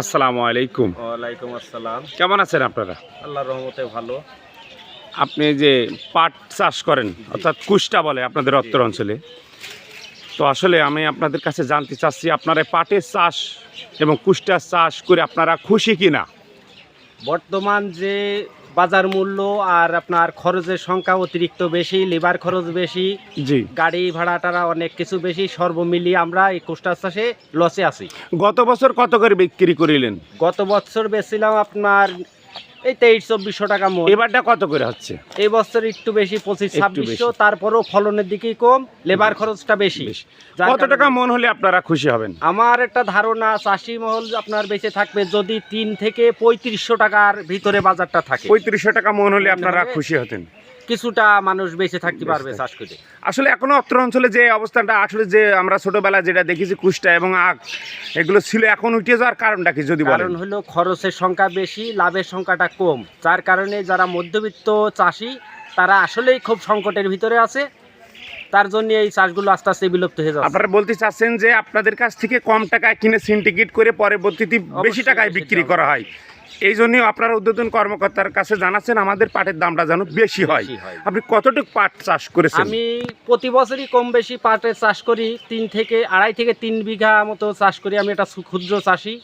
আসসালামু আলাইকুম। ওয়ালাইকুম আসসালাম। কেমন আছেন আপনারা? আল্লাহর রহমতে ভালো। আপনি যে পাট চাষ করেন অর্থাৎ কুষ্টা বলে আপনাদের উত্তর অঞ্চলে তো আসলে আমি আপনাদের কাছে জানতে চাচ্ছি আপনারা পাটের চাষ এবং কুষ্টার চাষ করে আপনারা খুশি কিনা? বর্তমান যে বাজার মূল্য আর আপনার খরচের সংখ্যা অতিরিক্ত বেশি লেবার খরচ বেশি জি। গাড়ি ভাড়া টাড়া অনেক কিছু বেশি সর্বমিলিয়ে আমরা এই কোষ্টার চাষে লসে আছি। গত বছর কত করে বিক্রি করিলেন? গত বছর বেচছিলাম আপনার এই তেইশ চব্বিশশো টাকা মন এবারটা কত করে হচ্ছে? এই বছর একটু বেশি পঁচিশ ছাব্বিশশো বেশি। ফলনের দিকেই কম লেবার খরচটা বেশি। কত টাকা মন হলে আপনারা খুশি হবেন? আমার একটা ধারণা চাষি মহল আপনার বেঁচে থাকবে যদি তিন থেকে পঁয়ত্রিশশো টাকার ভিতরে বাজারটা থাকে। পঁয়ত্রিশশো টাকা মন হলে আপনারা খুশি হতেন। কিছুটা মানুষ বেঁচে থাকতে পারবে চাষ করে আসলে এখনও অত্র অঞ্চলে যে অবস্থানটা আসলে যে আমরা ছোটবেলা যেটা দেখেছি কুষ্টা এবং আখ এগুলো ছিল এখন উঠে যাওয়ার কারণটা কি যদি বলেন? কারণ হলো খরচের সংখ্যা বেশি লাভের সংখ্যাটা কম। যার কারণে যারা মধ্যবিত্ত চাষি তারা আসলেই খুব সংকটের ভিতরে আছে। তার জন্য এই চাষগুলো আস্তে আস্তে বিলুপ্ত হয়ে যাচ্ছে। আপনারা বলতে চাচ্ছেন যে আপনাদের কাছ থেকে কম টাকায় কিনে সিন্ডিকেট করে পরবর্তীতে বেশি টাকায় বিক্রি করা হয়। এই জন্যই আপনারা উদ্বোধন কর্মকর্তার কাছে জানাচ্ছেন আমাদের পাটের দামটা যেন বেশি হয়। আপনি কতটুকু পাট চাষ করেছেন? আমি প্রতি বছরই কম বেশি পাটের চাষ করি তিন থেকে আড়াই থেকে তিন বিঘা মতো চাষ করি আমি এটা ক্ষুদ্র চাষি।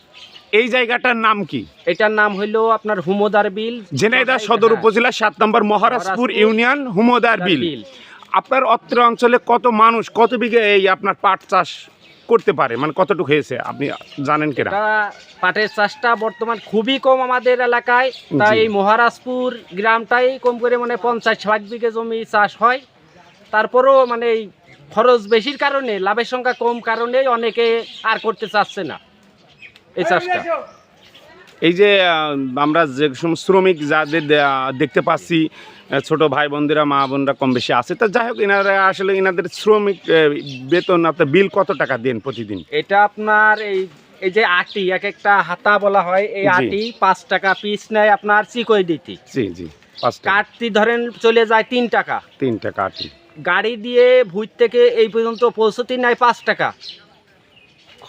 এই জায়গাটার নাম কি? এটার নাম হইল আপনার হুমোদার বিল। ঝিনাইদহ সদর উপজেলা সাত নম্বর মহারাজপুর মহারাজপুর ইউনিয়ন হুমোদার বিল। আপনার অত্র অঞ্চলে কত মানুষ কত বিঘা এই আপনার পাট চাষ করতে পারে? মানে কতটুকু হয়েছে? আপনি জানেন কেনা? পাটের চাষটা বর্তমান খুবই কম আমাদের এলাকায়। তাই এই মহারাজপুর গ্রামটাই কম করে মানে পঞ্চাশ ষাট বিঘে জমি চাষ হয়। তারপরও মানে এই খরচ বেশির কারণে লাভের সংখ্যা কম কারণে অনেকে আর করতে চাচ্ছে না এই চাষটা। এই যে আমরা যে শ্রমিক যাদের দেখতে পাচ্ছি ছোট ভাই বোনদেরা মা বোনরা কম বেশি আছে। তা যাই হোক এনারা আসলে এনাদের শ্রমিক বেতন আপনার বিল কত টাকা দেন প্রতিদিন? এটা আপনার এই এই যে আটি এক একটা হাতা বলা হয় এই। আটি পাঁচ টাকা পিস নেয় আপনার চিকই দিতে। জি জি কাটতি ধরেন চলে যায় তিন টাকা। তিন টাকা আটি। গাড়ি দিয়ে ভুইট থেকে এই পর্যন্ত পৌঁছতে নেয় পাঁচ টাকা।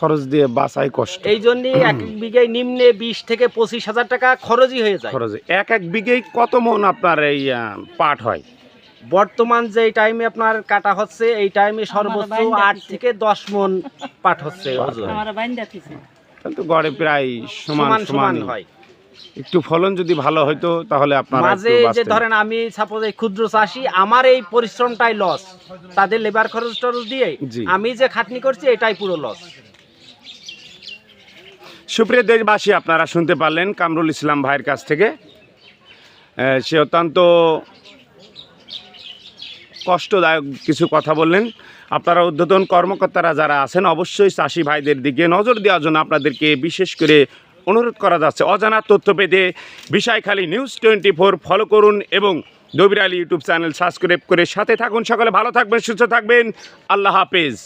খরচ দিয়ে বাঁচাই কষ্ট। এই জন্যই এক এক বিঘায় নিম্নে বিশ থেকে পঁচিশ হাজার টাকা খরচই হয়ে যায়। খরচ এক এক বিঘেই কত মন আপনার এই আহ, পাট হয়? বর্তমান যে টাইমে আপনার কাটা হচ্ছে এই টাইমে সর্বোচ্চ বাইন্দা আট দিছে। থেকে দশ মন পাট হচ্ছে ওজন। আমার বাইন্দা দিছে তাহলে তো গড়ে প্রায় সমান সমান হয়। একটু ফলন যদি ভালো হতো তাহলে আপনার মাঝে যে ধরেন আমি সাপোজ এই ক্ষুদ্র চাষি আমার এই পরিশ্রমটাই লস তাদের লেবার খরচ টরচ দিয়ে জি। আমি যে খাটনি করছি এটাই পুরো লস সুপ্রিয় দেশবাসী, আপনারা শুনতে পারলেন কামরুল ইসলাম ভাইয়ের কাছ থেকে। সে অত্যন্ত কষ্টদায়ক কিছু কথা বললেন। আপনারা উদ্বোধন কর্মকর্তারা যারা আছেন, অবশ্যই চাষি ভাইদের দিকে নজর দেওয়ার জন্য আপনাদেরকে বিশেষ করে অনুরোধ করা যাচ্ছে। অজানা তথ্য পেতে Bishoykhali news twenty four follow করুন এবং Dabir Ali YouTube channel subscribe করে সাথে থাকুন। সকলে ভালো থাকবেন, সুস্থ থাকবেন। আল্লাহ হাফেজ।